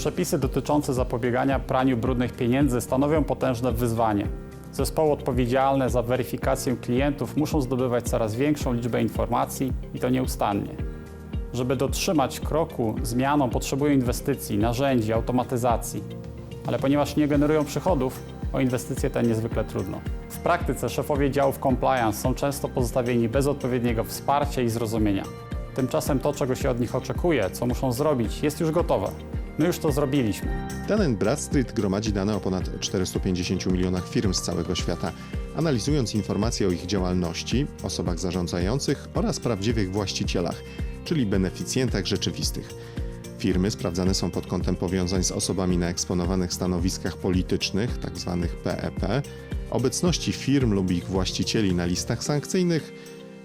Przepisy dotyczące zapobiegania praniu brudnych pieniędzy stanowią potężne wyzwanie. Zespoły odpowiedzialne za weryfikację klientów muszą zdobywać coraz większą liczbę informacji i to nieustannie. Żeby dotrzymać kroku zmianą, potrzebują inwestycji, narzędzi, automatyzacji. Ale ponieważ nie generują przychodów, o inwestycje te niezwykle trudno. W praktyce szefowie działów compliance są często pozostawieni bez odpowiedniego wsparcia i zrozumienia. Tymczasem to, czego się od nich oczekuje, co muszą zrobić, jest już gotowe. My już to zrobiliśmy. Dun Bradstreet gromadzi dane o ponad 450 milionach firm z całego świata, analizując informacje o ich działalności, osobach zarządzających oraz prawdziwych właścicielach, czyli beneficjentach rzeczywistych. Firmy sprawdzane są pod kątem powiązań z osobami na eksponowanych stanowiskach politycznych, tzw. PEP, obecności firm lub ich właścicieli na listach sankcyjnych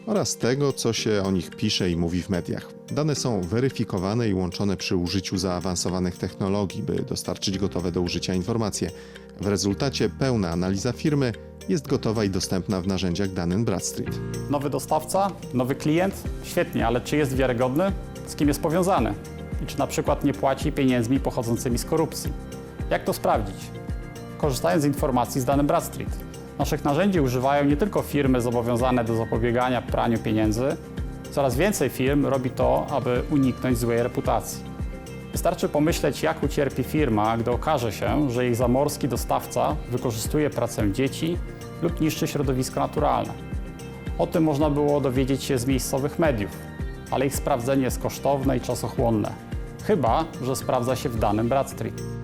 oraz tego, co się o nich pisze i mówi w mediach. Dane są weryfikowane i łączone przy użyciu zaawansowanych technologii, by dostarczyć gotowe do użycia informacje. W rezultacie pełna analiza firmy jest gotowa i dostępna w narzędziach Dun Bradstreet. Nowy dostawca, nowy klient? Świetnie, ale czy jest wiarygodny? Z kim jest powiązany? I czy na przykład nie płaci pieniędzmi pochodzącymi z korupcji? Jak to sprawdzić? Korzystając z informacji z danym Bradstreet. Naszych narzędzi używają nie tylko firmy zobowiązane do zapobiegania praniu pieniędzy, coraz więcej firm robi to, aby uniknąć złej reputacji. Wystarczy pomyśleć, jak ucierpi firma, gdy okaże się, że jej zamorski dostawca wykorzystuje pracę dzieci lub niszczy środowisko naturalne. O tym można było dowiedzieć się z miejscowych mediów, ale ich sprawdzenie jest kosztowne i czasochłonne. Chyba, że sprawdza się w danym Bradstreet.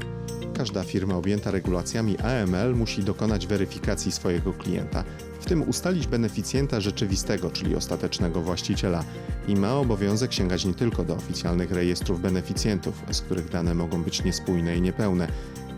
Każda firma objęta regulacjami AML musi dokonać weryfikacji swojego klienta, w tym ustalić beneficjenta rzeczywistego, czyli ostatecznego właściciela, i ma obowiązek sięgać nie tylko do oficjalnych rejestrów beneficjentów, z których dane mogą być niespójne i niepełne.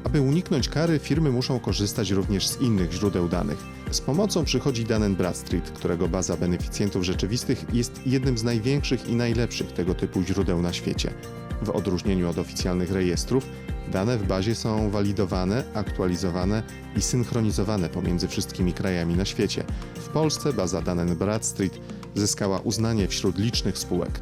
Aby uniknąć kary, firmy muszą korzystać również z innych źródeł danych. Z pomocą przychodzi Dun Bradstreet, którego baza beneficjentów rzeczywistych jest jednym z największych i najlepszych tego typu źródeł na świecie. W odróżnieniu od oficjalnych rejestrów, dane w bazie są walidowane, aktualizowane i synchronizowane pomiędzy wszystkimi krajami na świecie. W Polsce baza Dun Bradstreet zyskała uznanie wśród licznych spółek.